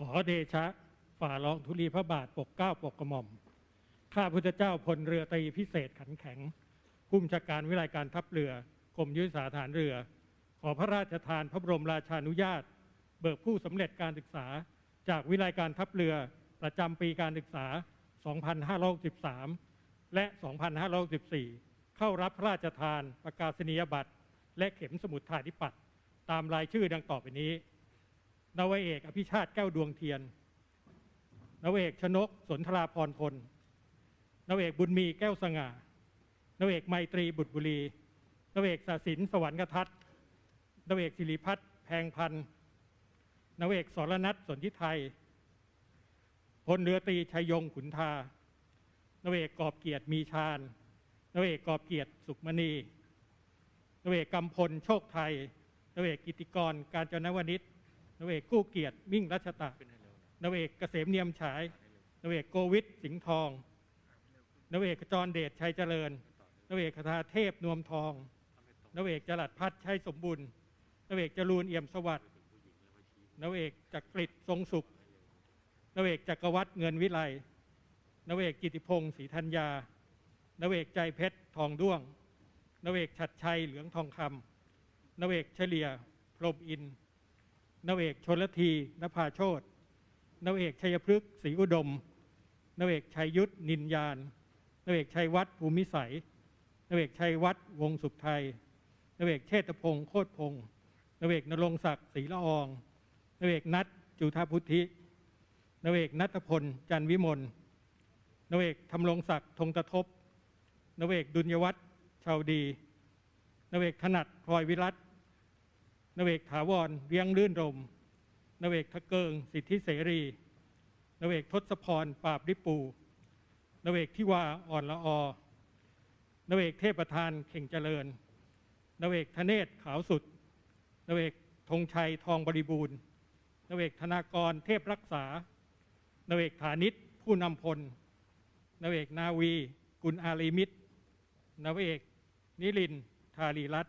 ขอเดชะ ฝ่าลองธุลีพระบาทปกเกล้าปกกระหม่อม ข้าพุทธเจ้าพลเรือตรีพิเศษขันแข็ง ผู้บัญชาการวิไลการทัพเรือกรมยุทธศาสตร์ฐานเรือ ขอพระราชทานพระบรมราชานุญาต เบิกผู้สำเร็จการศึกษา จากวิไลการทัพเรือประจำปีการศึกษา 2563และ 2564เข้ารับพระราชทานประกาศนียบัตรและเข็มสมุดถ่ายทิปัตตามรายชื่อดังต่อไปนี้ นวเอก อภิชาติแก้วดวงเทียน นวเอกชนก สนทราพรพล นวเอกบุญมีแก้วสง่า นวเอกไมตรีบุตรบุรี นวเอกศาสินสวรรคทัตน์นวเอกศิริพัฒน์แพงพันธ์นวเอกสรนัทสนทิไทย พลเรือตีชัยยงขุนทานวเอกกอบเกียรติมีชาญนวเอกกอบเกียรติสุขมณีนวเอกกำพลโชคไทยนวเอกกิติกร การจนวนิช นวเอกกู้เกียรติมิ่งรัชตะนวเอกเกษมเนียมฉายนวเอกโกวิทสิงห์ทองนวเอกขจรเดชชัยเจริญนวเอกคทาเทพนวมทองนวเอกจรัดพัฒน์ชัยสมบุญนวเอกจรูนเอี่ยมสวัสดิ์นวเอกจักริดทรงสุขนวเอกจักรวัตรเงินวิไลนวเอกกิติพงศ์ศรีธัญญานวเอกใจเพชรทองด้วงนวเอกชัดชัยเหลืองทองคำนวเอกเฉลียพรหมอินทร์ นวเอกชนละทีนภาโชตนวเอกชัยพฤกษ์ศรีอุดมนวเอกชัยยุทธนินยานนวเอกชัยวัฒน์ภูมิสัยนวเอกชัยวัฒน์วงสุขไทยนวเอกเชษฐพงศ์โคตรพงศ์นวเอกนรงศักดิ์ศรีละอองนวเอกนัทจุธาพุทธินวเอกนัทพล จันวิมลนวเอกทำรงศักดิ์ธงตะทบนวเอกดุลยวัฒน์ชาวดีนวเอกถนัดพลอยวิรัต นเอกถาวรเลี้ยงลื่นรมนเอกทะเกิง สิทธิเสรี นเอกทศพรปราบริปู นเอกทิวาอ่อนละอนเอกเทพประธานเข่งเจริญ นเอกธเนศขาวสุด นเอกธงชัยทองบริบูรณ์นเอกธนากรเทพรักษา นเอกฐานิตผู้นำพล นเอกนาวี กุลอารีมิตร นเอกนิรินทารีรัต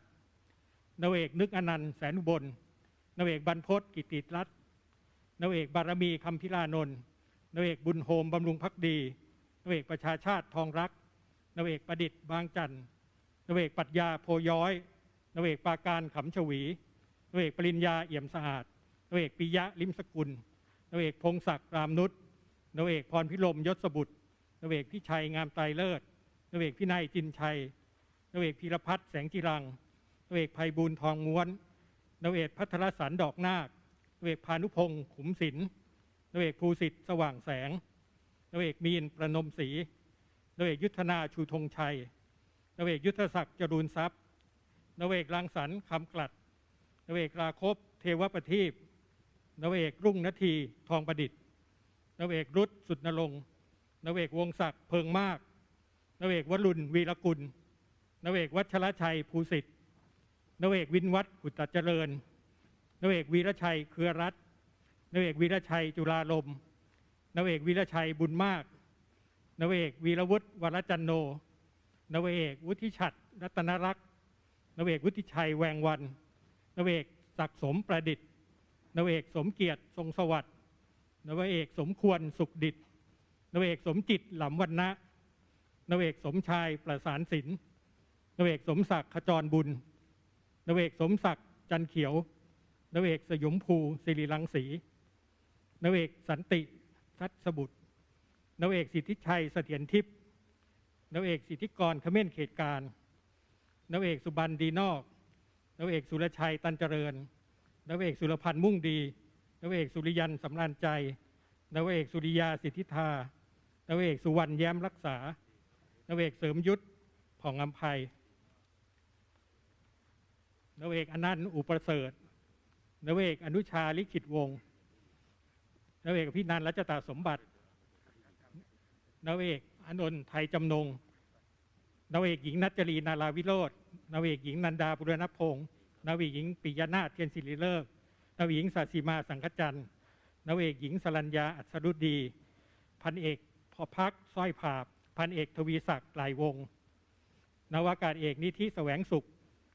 น์นวเอกนึกอนันต์แสนอุบลนเอกบรรพตกิติรัตน์นวเอกบารมีคำพิลานนท์นเอกบุญโฮมบำรุงพักดีนเอกประชาชาติทองรักนเอกประดิษฐ์บางจันทร์นเอกปรัชญาโพย้อยนเอกปราการขำฉวีนเอกปริญญาเอี่ยมสะอาดนเอกปิยะลิมสกุลนเอกพงศักดิ์รามนุชนเอกพรพิรมยศบุตรนเอกพิชัยงามไตรเลิศนเอกพินัยจินชัยนเอกพีรพัฒน์แสงจิรัง เอกภัยบูลทองม้วนนเอกพัทรสันดอกนาคนวเอกพานุพงศ์ขุมศิลป์นเอกภูสิทธิ์สว่างแสงนเอกมีนประนมศรีนเอกยุทธนาชูธงชัยนเอกยุทธศักดิ์จรูนทรัพย์นเอกรังสรรค์คำกลัดนเอกราคบเทวประทีปนเอกรุ่งนาทีทองประดิษฐ์นเอกรุดสุดนรงค์นเอกวงศักดิ์เพิงมากนเอกวรุณวีรกุลนเอกวัชรชัยภูสิทธิ์ นวเอกวินวัฒน์ขุตเจริญนวเอกวีรชัยเครือรัตน์นวเอกวีรชัยจุฬาลมนวเอกวีรชัยบุญมาก นวเอกวีรวุฒิวรจันโน นวเอกวุฒิชัดรัตนรักษ์นวเอกวุฒิชัยแวงวัน นวเอกศักสมประดิษฐ์ นวเอกสมเกียรติทรงสวัสดิ์นวเอกสมควรสุขดิษฐ์นวเอกสมจิตหลำวันนะนวเอกสมชายประสานศิลป์นวเอกสมศักดิ์ขจรบุญ นวเอกสมศักดิ์จันเขียวนวเอกสยมภูสิริรังสีนวเอกสันติทัศบุตรนวเอกสิทธิชัยเสถียรทิพย์นวเอกสิทธิกรขมิ้นเขตการนวเอกสุบันดีนอกนวเอกสุรชัยตันเจริญนวเอกสุรพันธ์มุ่งดีนวเอกสุริยันสำราญใจนวเอกสุริยาสิทธิธานวเอกสุวรรณแย้มรักษานวเอกเสริมยุทธผ่องอำไพ นวเอกอนันต์อุประเสริฐนวเอกอนุชาลิขิตวงศ์นวเอกพินันรัชตาสมบัตินวเอกอนนท์ไทยจำนงนวเอกหญิงนัจจรีนาราวิโรธนวเอกหญิงนันดาบุรณพงศ์นวเอกหญิงปิยนาถเทียนศิริเลิกนวเอกหญิงสาสีมาสังคจันทร์นวเอกหญิงสรัญญาอัศรุดี พันเอกพอพักสร้อยผาบ พันเอกทวีศักดิ์หลายวงศ์นวากาศเอกนิธิแสวงสุข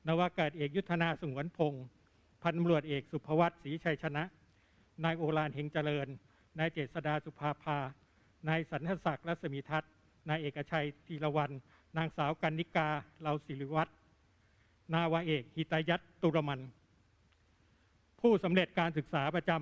นวากาศเอกยุทธนาสงวนพงศ์พันตำรวจเอกสุภวัตศรีชัยชนะ นายโอฬารเฮงเจริญ นายเจษดาสุภาภา นายสันทศักดิ์รัศมีทัศน์ นายเอกชัยธีรวัน นางสาวกันนิกาเลาศิริวัฒน์นาวาเอก หิตายัตตุรมัน ผู้สำเร็จการศึกษาประจำ